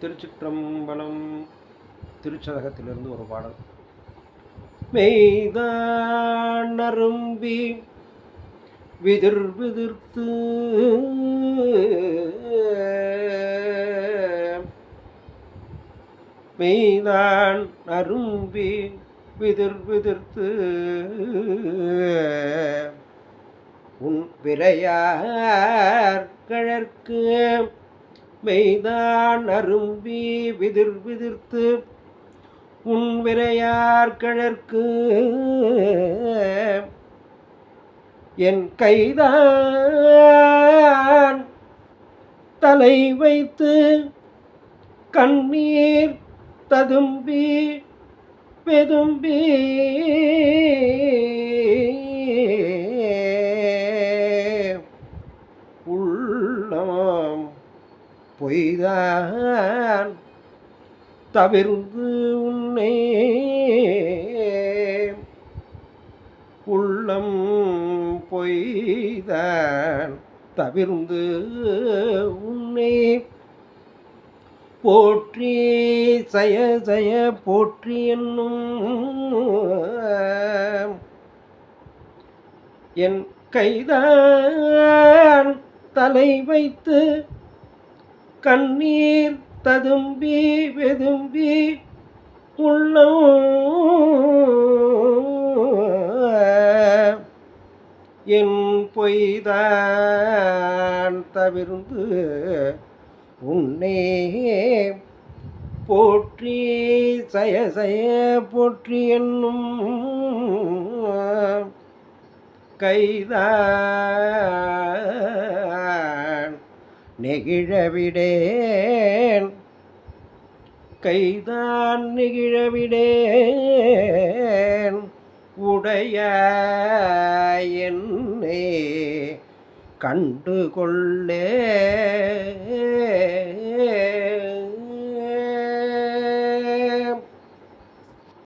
திருச்சிற்றம்பலம் திருச்சதகத்திலிருந்து ஒரு பாடல். மெய்தான் விதிர் விதிர்த்து மெய்தான் அரும்பி விதிர் விதிர்த்து உன் விரையார் கழற்கு மெய்தான் அரும்பி விதிர் விதிர்த்து உன் விரையார் கிழற்கு. என் கைதான் தலை வைத்து கண்ணீர் ததும்பி பெதும்பி. உள்ளம் பொய்தான் தவிர்ந்து உன்னை. உள்ளம் பொய்தான் தவிர்ந்து உன்னை. போற்றி சய சய போற்றி என்னும் என் கைதான் தலை வைத்து கண்ணீர் ததும்பி வெதும்பி உள்ளம் என் பொய்தான் தவிர்ந்து உன்னே போற்றி சய சய போற்றி என்னும் கைதான். நெகிழவிடேன். கைதான் நெகிழவிடேன். உடைய என்னே கண்டு கொள்ளே